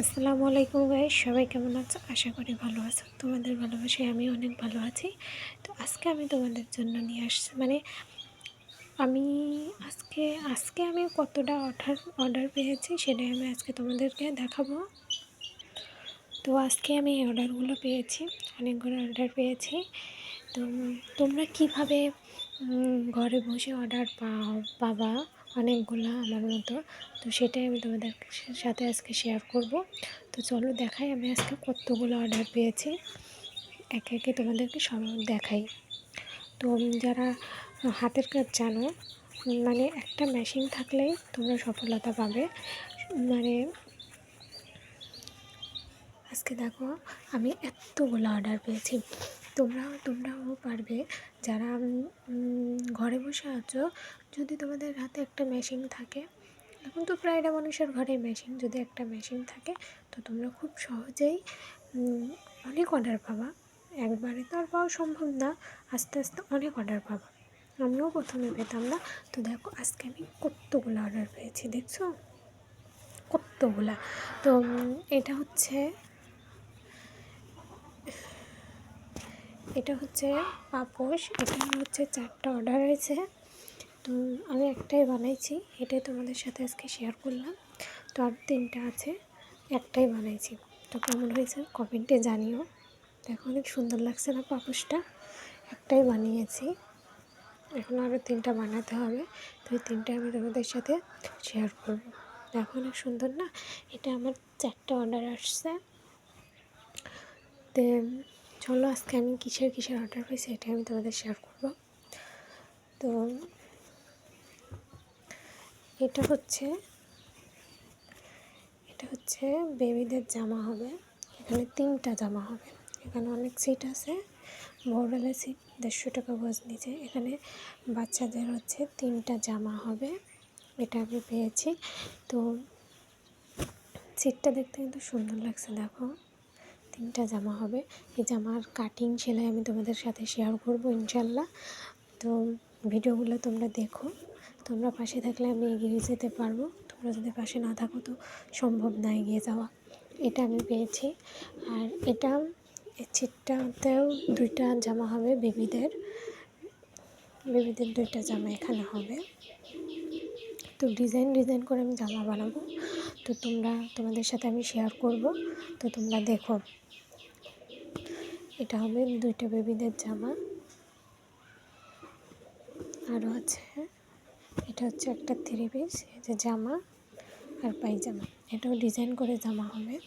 আসসালামু আলাইকুম ভাই, সবাই কেমন আছো? আশা করি ভালো আছো। তোমাদের ভালোবাসায় আমি অনেক ভালো আছি। তো আজকে আমি তোমাদের জন্য নিয়ে আসছি মানে আমি আজকে আজকে আমি কতটা অর্ডার অর্ডার পেয়েছি সেটাই আমি আজকে তোমাদেরকে দেখাবো। তো আজকে আমি এই অর্ডারগুলো পেয়েছি, অনেকগুলো অর্ডার পেয়েছি। তো তোমরা কীভাবে ঘরে বসে অর্ডার পাও, পাবা? অনেকগুলো আমার মতো। তো সেটাই আমি তোমাদের সাথে আজকে শেয়ার করব। তো চলো দেখাই আমি আজকে কতগুলো অর্ডার পেয়েছি। একে একে তোমাদেরকে সব দেখাই। তো যারা হাতের কাজ জানো মানে একটা মেশিন থাকলেই তোমরা সফলতা পাবে। মানে আজকে দেখো, আমি এতগুলো অর্ডার পেয়েছি। তোমরাও তোমরাও পারবে। যারা ঘরে বসে আছো, যদি তোমাদের হাতে একটা মেশিন থাকে, এখন তো প্রায়টা মানুষের ঘরে মেশিন যদি একটা মেশিন থাকে, তো তোমরা খুব সহজেই অনেক অর্ডার পাবা। একবারে তো আর পাওয়া সম্ভব না, আস্তে আস্তে অনেক অর্ডার পাবা। আমিও প্রথমে পেতাম না। তো দেখো, আজকে আমি কতগুলো অর্ডার পেয়েছি, দেখছ? কতগুলা। তো এটা হচ্ছে এটা হচ্ছে পাপোশ, এটা হচ্ছে চারটা অর্ডার হয়েছে। তো আমি একটাই বানাইছি, এটাই তোমাদের সাথে আজকে শেয়ার করলাম। তো আর তিনটা আছে, একটাই বানাইছি। তো কেমন হয়েছে কমেন্টে জানিও। দেখো অনেক সুন্দর লাগছে না পাপোশটা। একটাই বানিয়েছি। এখন আরও তিনটা বানাতে হবে। তো এই তিনটা আমি তোমাদের সাথে শেয়ার করব। দেখো অনেক সুন্দর না? এটা আমার চারটা অর্ডার আসছে। তো চলো আজকে আমি কিসের কিসের অর্ডার পেয়েছি এটা আমি তোমাদের শেয়ার করব। তো এটা হচ্ছে এটা হচ্ছে বেবিদের জামা হবে। এখানে তিনটা জামা হবে। এখানে অনেক সিট আছে। বড়ালে সিট দেড়শো টাকা গজ নিচে। এখানে বাচ্চাদের হচ্ছে তিনটা জামা হবে। এটা আমি পেয়েছি। তো সিটটা দেখতে কিন্তু সুন্দর লাগছে, দেখো। তিনটা জামা হবে। এই জামার কাটিং সেলাই আমি তোমাদের সাথে শেয়ার করব ইনশাল্লাহ। তো ভিডিওগুলো তোমরা দেখো। তোমরা পাশে থাকলে আমি এগিয়ে যেতে পারব। তোমরা যদি পাশে না থাকো তো সম্ভব না এগিয়ে যাওয়া। এটা আমি পেয়েছি। আর এটা, এই ছিটটাতেও দুইটা জামা হবে বেবিদের। বেবিদের দুইটা জামা এখানে হবে। তো ডিজাইন ডিজাইন করে আমি জামা বানাবো। তো তোমরা, তোমাদের সাথে আমি শেয়ার করব। তো তোমরা দেখো। এটা হবে দুইটা বেবিদের জামা। আরও আছে, এটা হচ্ছে একটা থ্রি পিস যে জামা আর পায়জামা। এটাও ডিজাইন করে জামা হবে।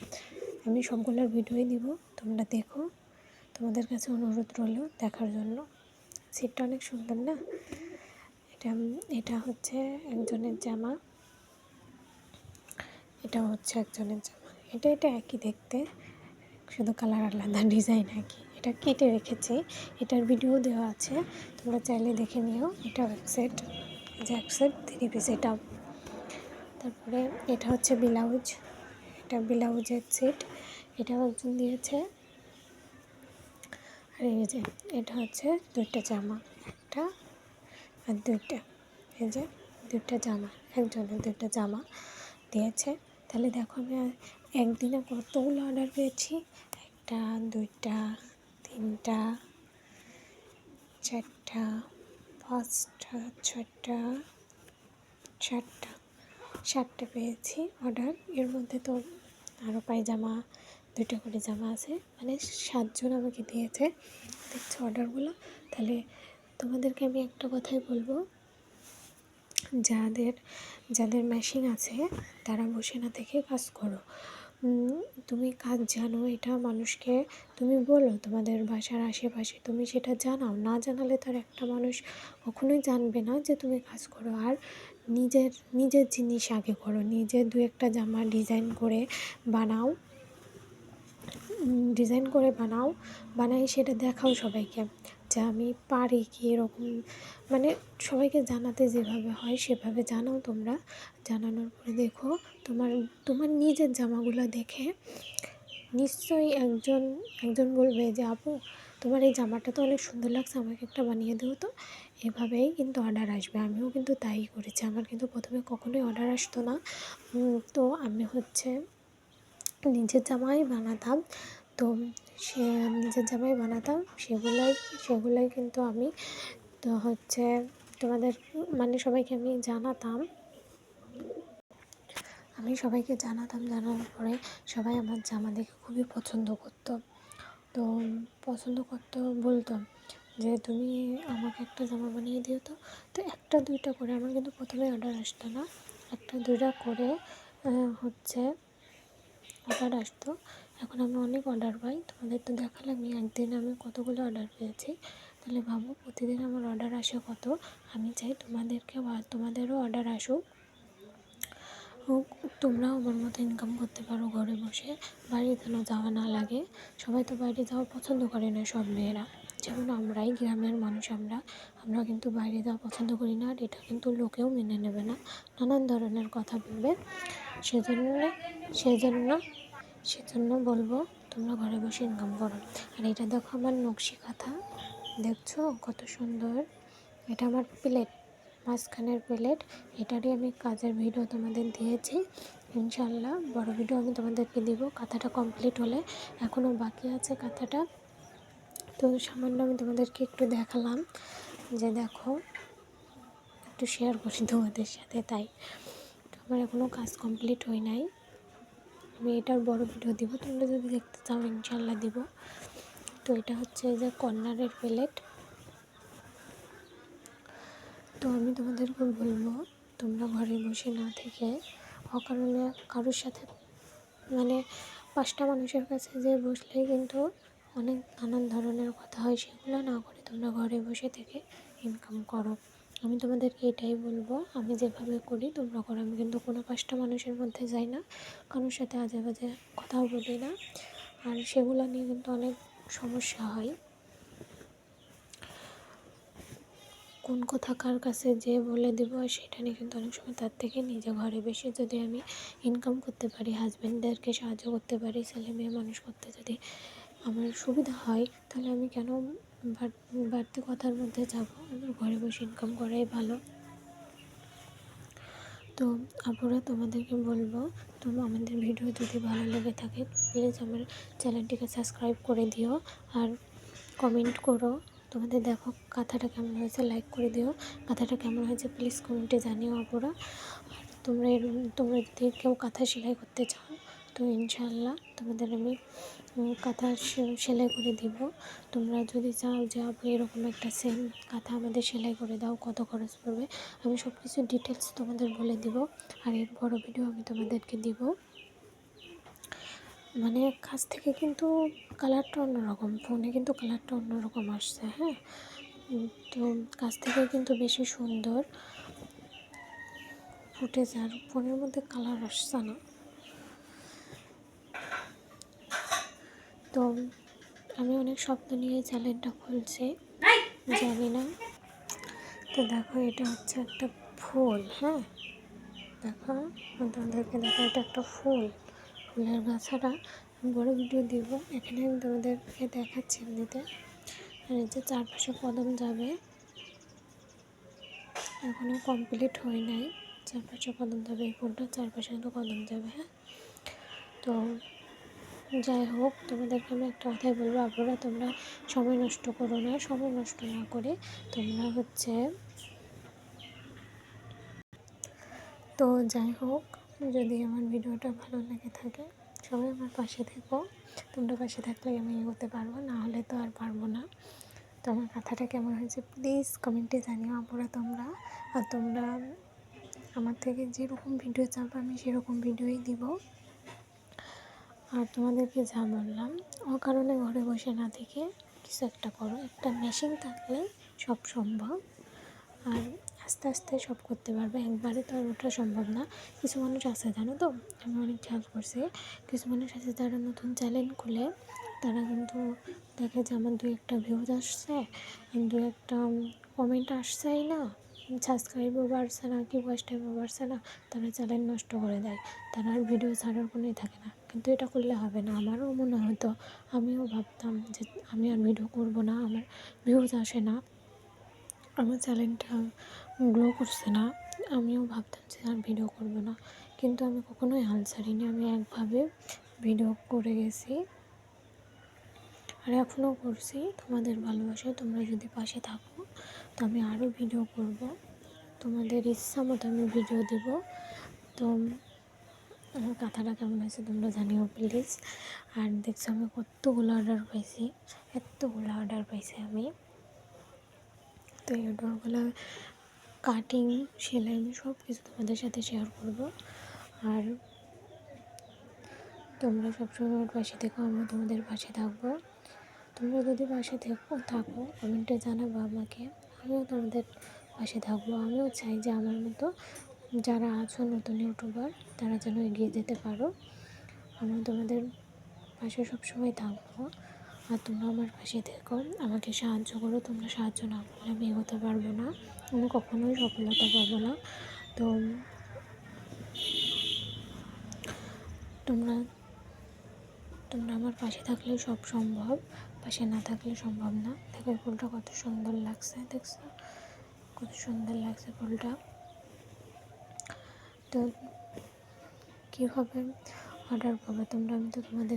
আমি সবগুলোর ভিডিওই দিব, তোমরা দেখো। তোমাদের কাছে অনুরোধ রইল দেখার জন্য। সিটটা অনেক সুন্দর না? এটা এটা হচ্ছে একজনের জামা। এটা হচ্ছে একজনের জামা। এটা এটা একই দেখতে। শুধু কালার আলাদা, ডিজাইন আর কি এটা কেটে রেখেছি। এটার ভিডিও দেওয়া আছে। তোমরা চাইলে দেখে নিও। এটা এক সেট যে সেট থ্রি পিস এটাও তারপরে এটা হচ্ছে ব্লাউজ এটা ব্লাউজের সেট এটাও একজন দিয়েছে। আর এই যে, এটা হচ্ছে দুইটা জামা, একটা আর দুইটা। এই যে, দুইটা জামা, একজনের দুইটা জামা দিয়েছে। তাহলে দেখো আমি একদিনে কতগুলো অর্ডার পেয়েছি? একটা, দুইটা, তিনটা, চারটা, পাঁচটা ছটা সাতটা সাতটা পেয়েছি অর্ডার এর মধ্যে তো আরও পায়জামা দুটো করে জামা আছে। মানে সাতজন আমাকে দিয়েছে। দেখছ অর্ডারগুলো তাহলে তোমাদেরকে আমি একটা কথাই বলব। যাদের যাদের মেশিন আছে, তারা বসে না থেকে কাজ করো। তুমি কাজ জানো, এটা মানুষকে, তুমি বলো, তোমাদের বাসার আশেপাশে তুমি সেটা জানাও। না জানালে তার একটা মানুষ কখনোই জানবে না যে তুমি কাজ করো। আর নিজের নিজের জিনিস আগে করো নিজের দু একটা জামা ডিজাইন করে বানাও। ডিজাইন করে বানাও বানাই সেটা দেখাও সবাইকে। যে আমি পারি কি এরকম? মানে সবাইকে জানাতে যেভাবে হয় সেভাবে জানাও তোমরা। জানানোর পরে দেখো, তোমার তোমার নিজের জামাগুলো দেখে নিশ্চয়ই একজন একজন বলবে যে, আপু, তোমার এই জামাটা তো অনেক সুন্দর লাগছে, আমাকে একটা বানিয়ে দেবো তো। এভাবেই কিন্তু অর্ডার আসবে। আমিও কিন্তু তাই করেছি। আমার কিন্তু প্রথমে কখনোই অর্ডার আসতো না। তো আমি হচ্ছে নিজের জামাই বানাতাম। তো সে নিজের জামাই বানাতাম, সেগুলাই সেগুলাই কিন্তু আমি তো হচ্ছে তোমাদের মানে সবাইকে আমি জানাতাম। আমি সবাইকে জানাতাম জানানোর পরে সবাই আমার জামা দেখে খুবই পছন্দ করতো। তো পছন্দ করতো বলতো যে, তুমি আমাকে একটা জামা বানিয়ে দিও তো। তো একটা, দুইটা করে আমার কিন্তু প্রথমে অর্ডার আসতো না। একটা, দুইটা করে হচ্ছে অর্ডার আসতো। এখন আমি অনেক অর্ডার পাই, তোমাদের তো দেখালামই একদিন আমি কতগুলো অর্ডার পেয়েছি। তাহলে ভাবো প্রতিদিন আমার অর্ডার আসে কত? আমি চাই তোমাদেরকে তোমাদেরও অর্ডার আসুক। তোমরাও আমার মতো ইনকাম করতে পারো ঘরে বসে। বাইরে যেন যাওয়া না লাগে। সবাই তো বাইরে যাওয়া পছন্দ করে না সব মেয়েরা। যেমন আমরাই গ্রামের মানুষ আমরা। আমরা কিন্তু বাইরে যাওয়া পছন্দ করি না আর এটা কিন্তু লোকেও মেনে নেবে না। নানান ধরনের কথা বলবে। সেজন্য সেজন্য সেজন্য বলব, তোমরা ঘরে বসে ইনকাম করো। আর এটা দেখো আমার নকশি কাঁথা। দেখছ? কত সুন্দর। এটা আমার প্লেট মাঝখানের প্লেট এটারই আমি কাজের ভিডিও তোমাদের দিয়েছি। ইনশাল্লাহ বড় ভিডিও আমি তোমাদেরকে দিব। কাঁথাটা কমপ্লিট হলে এখনও বাকি আছে কাঁথাটা। তো সামান্য আমি তোমাদেরকে একটু দেখালাম যে দেখো, একটু শেয়ার করি তোমাদের সাথে, তাই। তো আমার এখনও কাজ কমপ্লিট হয় নাই। আমি এটার বড় ভিডিও দিব, তোমরা যদি দেখতে চাও ইনশাল্লাহ দিব। তো এটা হচ্ছে যে কর্নারের প্লেট। তো আমি তোমাদেরকে বলব, তোমরা ঘরে বসে না থেকে অকারণে কারোর সাথে মানে পাঁচটা মানুষের কাছে যে বসলেই কিন্তু অনেক নানান ধরনের কথা হয়, সেগুলো না করে তোমরা ঘরে বসে থেকে ইনকাম করো। আমি তোমাদেরকে এটাই বলব, আমি যেভাবে করি তোমরা করো। আমি কিন্তু কোনো পাঁচটা মানুষের মধ্যে যাই না, কারোর সাথে আজে বাজে কথাও বলি না। আর সেগুলো নিয়ে কিন্তু অনেক সমস্যা হয়। কোন কথা কার কাছে যে বলে দেবো সেটা নিয়ে কিন্তু অনেক সময় তার থেকে নিজে ঘরে বেশি যদি আমি ইনকাম করতে পারি হাজব্যান্ডদেরকে সাহায্য করতে পারি ছেলে মেয়ে মানুষ করতে যদি আমার সুবিধা হয়, তাহলে আমি কেন বাড়তি কথার মধ্যে যাব। ঘরে বসে ইনকাম করাই ভালো। তো আপুরা তোমাদেরকে বলব তোমরা আমাদের ভিডিও যদি ভালো লেগে থাকে প্লিজ আমার চ্যানেলটিকে সাবস্ক্রাইব করে দিও আর কমেন্ট করো। তোমাদের দেখো কাঁথাটা কেমন হয়েছে লাইক করে দিও। কাঁথাটা কেমন হয়েছে প্লিজ কমেন্টে জানিও আপুরা আর তোমরা তোমরা যদি কেউ কাঁথা সেলাই করতে চাও তো ইনশাল্লাহ তোমাদের আমি কাঁথা সেলাই করে দিব। তোমরা যদি চাও যে আপু এরকম একটা সেম কাঁথা আমাদের সেলাই করে দাও, কত খরচ পড়বে, আমি সব কিছু ডিটেলস তোমাদের বলে দিব। আর এর বড় ভিডিও আমি তোমাদেরকে দিব। মানে কাছ থেকে কিন্তু কালারটা অন্যরকম ফোনে কিন্তু কালারটা অন্যরকম আসছে হ্যাঁ? তো কাছ থেকে কিন্তু বেশি সুন্দর। ফুটেছে আর ফোনের মধ্যে কালার আসছে না। তো আমি অনেক স্বপ্ন নিয়ে চ্যানেলটা খুলছি। জানি না। তো দেখো এটা হচ্ছে একটা ফুল হ্যাঁ? দেখো তোমাদেরকে দেখো এটা একটা ফুল। ফুলের গাছাটা বড় ভিডিও দিব এখানে আমি তোমাদেরকে দেখাচ্ছি এমনিতে। আর এই যে চারপাশে কদম যাবে। এখনও কমপ্লিট হয় নাই। চারপাশে কদম যাবে এই ফুলটা চারপাশে কিন্তু কদম যাবে হ্যাঁ? তো যাই হোক, তোমাদেরকে আমি একটা কথাই বলব আপনারা তোমরা সময় নষ্ট করো না, সময় নষ্ট না করে তোমরা হচ্ছে তো যাই হোক, যদি আমার ভিডিওটা ভালো লেগে থাকে, সবাই আমার পাশে থেকো। তোমরা পাশে থাকলে আমি এগোতে পারব, না হলে তো আর পারব না। তো আমার কথাটা কেমন হয়েছে প্লিজ কমেন্টে জানিও আপুরা তোমরা। আর তোমরা আমার থেকে যেরকম ভিডিও চাপো আমি সেরকম ভিডিওই দিব। আর তোমাদেরকে যা বললাম, অকারণে ঘরে বসে না থেকে কিছু একটা করো। একটা মেশিন থাকলে সব সম্ভব। আর আস্তে আস্তে সব করতে পারবে। একবারে তো আর ওঠা সম্ভব না। কিছু মানুষ আছে, জানো তো? আমি অনেক খেয়াল করছি কিছু মানুষ আছে যারা নতুন চ্যানেল খুলে। তারা কিন্তু দেখে যে আমার দু একটা ভিউজ আসছে। দু একটা কমেন্ট আসছেই না। সাবস্ক্রাইবও বাড়ছে না কি ওয়াচ টাইমও বাড়ছে না, তারা চ্যানেল নষ্ট করে দেয়। তারা আর ভিডিও ছাড়ার কোনোই থাকে না। কিন্তু এটা করলে হবে না। আমারও মনে হতো, আমিও ভাবতাম যে আমি আর ভিডিও করব না, আমার ভিউজ আসে না। আমার চ্যানেলটা গ্রো করছে না। আমিও ভাবতাম যে আর ভিডিও করব না। কিন্তু আমি কখনোই হাল ছাড়িনি আমি একভাবে ভিডিও করে গেছি। আর এখনও করছি। তোমাদের ভালোবাসায় তোমরা যদি পাশে থাকো। তো আমি আরও ভিডিও করব। তোমাদের ইচ্ছা মতো আমি ভিডিও দেব। তো আমার কথাটা কেমন হয়েছে তোমরা জানিও প্লিজ। আর দেখছ আমি কতগুলো অর্ডার পাইছি, এতগুলো অর্ডার পাইছি আমি। তো এই অর্ডারগুলো কাটিং সেলাই, আমি সব কিছু তোমাদের সাথে শেয়ার করব। আর তোমরা সবসময় আমার পাশে থেকো আমি তোমাদের পাশে থাকব। তোমরা যদি পাশে থেকো, থাকো, কমেন্টে জানাব আমাকে। আমিও তোমাদের পাশে থাকব। আমিও চাই যে আমার মতো যারা আছো, নতুন ইউটিউবার, তারা যেন এগিয়ে যেতে পারো। আমি তোমাদের পাশে সবসময় থাকব। আর তোমরা আমার পাশে থেকো। আমাকে সাহায্য করো। তোমরা সাহায্য না করলে আমি এগোতে পারব না। আমি কখনোই সফলতা পাবো না। তো তোমরা তোমরা আমার পাশে থাকলে সব সম্ভব, পাশে না থাকলে সম্ভব না। দেখো ফুলটা কত সুন্দর লাগছে, দেখছ? কত সুন্দর লাগছে ফুলটা। তো কীভাবে অর্ডার করবে তোমরা, আমি তো তোমাদের